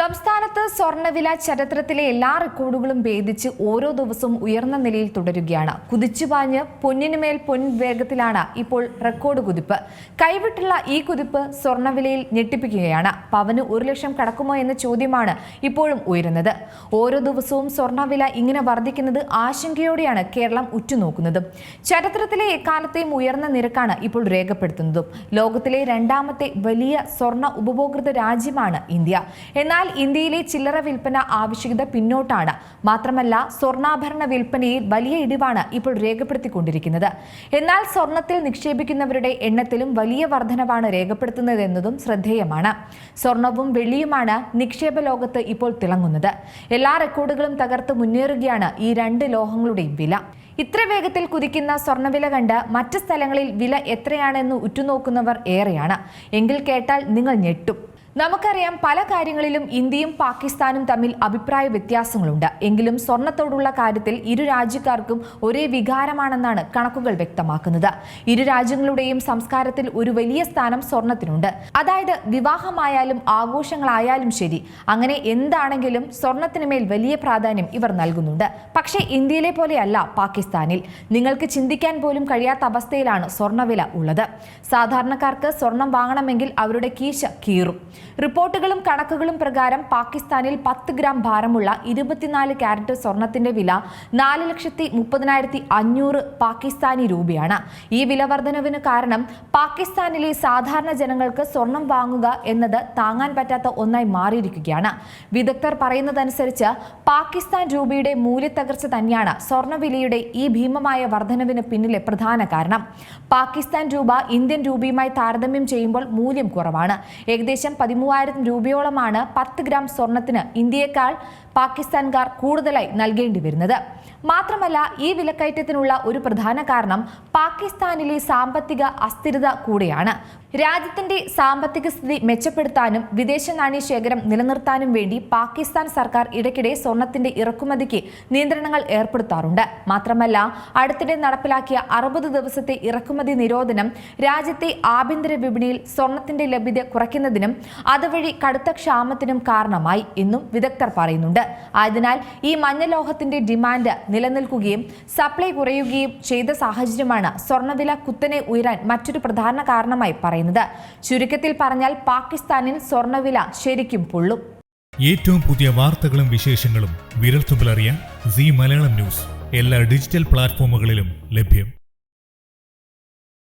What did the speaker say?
സംസ്ഥാനത്ത് സ്വർണവില ചരിത്രത്തിലെ എല്ലാ റെക്കോർഡുകളും ഭേദിച്ച് ഓരോ ദിവസവും ഉയർന്ന നിലയിൽ തുടരുകയാണ്. കുതിച്ചുപാഞ്ഞ് പൊന്നിനുമേൽ പൊൻ വേഗത്തിലാണ് ഇപ്പോൾ റെക്കോർഡ് കുതിപ്പ്. കൈവിട്ടുള്ള ഈ കുതിപ്പ് സ്വർണവിലയിൽ ഞെട്ടിപ്പിക്കുകയാണ്. പവന് ഒരു ലക്ഷം കടക്കുമോ എന്ന ചോദ്യമാണ് ഇപ്പോഴും ഉയരുന്നത്. ഓരോ ദിവസവും സ്വർണവില ഇങ്ങനെ വർദ്ധിക്കുന്നത് ആശങ്കയോടെയാണ് കേരളം ഉറ്റുനോക്കുന്നത്. ചരിത്രത്തിലെ എക്കാലത്തെയും ഉയർന്ന നിരക്കാണ് ഇപ്പോൾ രേഖപ്പെടുത്തുന്നതും. ലോകത്തിലെ രണ്ടാമത്തെ വലിയ സ്വർണ ഉപഭോക്തൃ രാജ്യമാണ് ഇന്ത്യ. എന്നാൽ ഇന്ത്യയിലെ ചില്ലറ വിൽപ്പന ആവശ്യകത പിന്നോട്ടാണ്. മാത്രമല്ല സ്വർണാഭരണ വിൽപ്പനയിൽ വലിയ ഇടിവാണ് ഇപ്പോൾ രേഖപ്പെടുത്തിക്കൊണ്ടിരിക്കുന്നത്. എന്നാൽ സ്വർണത്തിൽ നിക്ഷേപിക്കുന്നവരുടെ എണ്ണത്തിലും വലിയ വർധനവാണ് രേഖപ്പെടുത്തുന്നതെന്നതും ശ്രദ്ധേയമാണ്. സ്വർണവും വെള്ളിയുമാണ് നിക്ഷേപ ലോകത്ത് ഇപ്പോൾ തിളങ്ങുന്നത്. എല്ലാ റെക്കോർഡുകളും തകർത്ത് മുന്നേറുകയാണ് ഈ രണ്ട് ലോഹങ്ങളുടെയും വില. ഇത്ര വേഗത്തിൽ കുതിക്കുന്ന സ്വർണവില കണ്ട് മറ്റ് സ്ഥലങ്ങളിൽ വില എത്രയാണെന്ന് ഉറ്റുനോക്കുന്നവർ ഏറെയാണ്. എങ്കിൽ കേട്ടാൽ നിങ്ങൾ ഞെട്ടും. നമുക്കറിയാം പല കാര്യങ്ങളിലും ഇന്ത്യയും പാകിസ്ഥാനും തമ്മിൽ അഭിപ്രായ വ്യത്യാസങ്ങളുണ്ട്. എങ്കിലും സ്വർണത്തോടുള്ള കാര്യത്തിൽ ഇരു രാജ്യക്കാർക്കും ഒരേ വികാരമാണെന്നാണ് കണക്കുകൾ വ്യക്തമാക്കുന്നത്. ഇരു രാജ്യങ്ങളുടെയും സംസ്കാരത്തിൽ ഒരു വലിയ സ്ഥാനം സ്വർണത്തിനുണ്ട്. അതായത് വിവാഹമായാലും ആഘോഷങ്ങളായാലും ശരി അങ്ങനെ എന്താണെങ്കിലും സ്വർണത്തിന് മേൽ വലിയ പ്രാധാന്യം ഇവർ നൽകുന്നുണ്ട്. പക്ഷേ ഇന്ത്യയിലെ പോലെയല്ല പാകിസ്ഥാനിൽ. നിങ്ങൾക്ക് ചിന്തിക്കാൻ പോലും കഴിയാത്ത അവസ്ഥയിലാണ് സ്വർണവില ഉള്ളത്. സാധാരണക്കാർക്ക് സ്വർണം വാങ്ങണമെങ്കിൽ അവരുടെ കീശ കീറും. റിപ്പോർട്ടുകളും കണക്കുകളും പ്രകാരം പാകിസ്ഥാനിൽ പത്ത് ഗ്രാം ഭാരമുള്ള ഇരുപത്തിനാല് ക്യാരറ്റ് സ്വർണത്തിന്റെ വില നാല് ലക്ഷത്തി മുപ്പതിനായിരത്തി അഞ്ഞൂറ് പാകിസ്ഥാനി രൂപയാണ്. ഈ വില വർധനവിന് കാരണം പാകിസ്ഥാനിലെ സാധാരണ ജനങ്ങൾക്ക് സ്വർണം വാങ്ങുക എന്നത് താങ്ങാൻ പറ്റാത്ത ഒന്നായി മാറിയിരിക്കുകയാണ്. വിദഗ്ധർ പറയുന്നതനുസരിച്ച് പാകിസ്ഥാൻ രൂപയുടെ മൂല്യത്തകർച്ച തന്നെയാണ് സ്വർണവിലയുടെ ഈ ഭീമമായ വർധനവിന് പിന്നിലെ പ്രധാന കാരണം. പാകിസ്ഥാൻ രൂപ ഇന്ത്യൻ രൂപയുമായി താരതമ്യം ചെയ്യുമ്പോൾ മൂല്യം കുറവാണ്. ഏകദേശം പതിമൂവായിരം രൂപയോളമാണ് പത്ത് ഗ്രാം സ്വർണത്തിന് ഇന്ത്യയേക്കാൾ പാകിസ്ഥാൻകാർ കൂടുതലായി നൽകേണ്ടി വരുന്നത് മാത്രമല്ല ഈ വിലക്കയറ്റത്തിനുള്ള ഒരു പ്രധാന കാരണം പാകിസ്ഥാനിലെ സാമ്പത്തിക അസ്ഥിരത കൂടിയാണ്. രാജ്യത്തിന്റെ സാമ്പത്തിക സ്ഥിതി മെച്ചപ്പെടുത്താനും വിദേശ നാണ്യ ശേഖരം നിലനിർത്താനും വേണ്ടി പാകിസ്ഥാൻ സർക്കാർ ഇടയ്ക്കിടെ സ്വർണത്തിന്റെ ഇറക്കുമതിക്ക് നിയന്ത്രണങ്ങൾ ഏർപ്പെടുത്താറുണ്ട്. മാത്രമല്ല അടുത്തിടെ നടപ്പിലാക്കിയ അറുപത് ദിവസത്തെ ഇറക്കുമതി നിരോധനം രാജ്യത്തെ ആഭ്യന്തര വിപണിയിൽ സ്വർണത്തിന്റെ ലഭ്യത കുറയ്ക്കുന്നതിനും അതുവഴി കടുത്ത ക്ഷാമത്തിനും കാരണമായി എന്നും വിദഗ്ധർ പറയുന്നുണ്ട്. ആയതിനാൽ ഈ മഞ്ഞലോഹത്തിന്റെ ഡിമാൻഡ് നിലനിൽക്കുകയും സപ്ലൈ കുറയുകയും ചെയ്ത സാഹചര്യമാണ് സ്വർണവില കുത്തനെ ഉയരാൻ മറ്റൊരു പ്രധാന കാരണമായി പറയുന്നത്. ചുരുക്കത്തിൽ പറഞ്ഞാൽ പാകിസ്ഥാനിൽ സ്വർണവില ശരിക്കും പൊള്ളും. ഏറ്റവും പുതിയ വാർത്തകളും വിശേഷങ്ങളും വിരൽത്തുമ്പിലറിയാൻ സി മലയാളം ന്യൂസ്. എല്ലാ ഡിജിറ്റൽ പ്ലാറ്റ്ഫോമുകളിലും ലഭ്യം.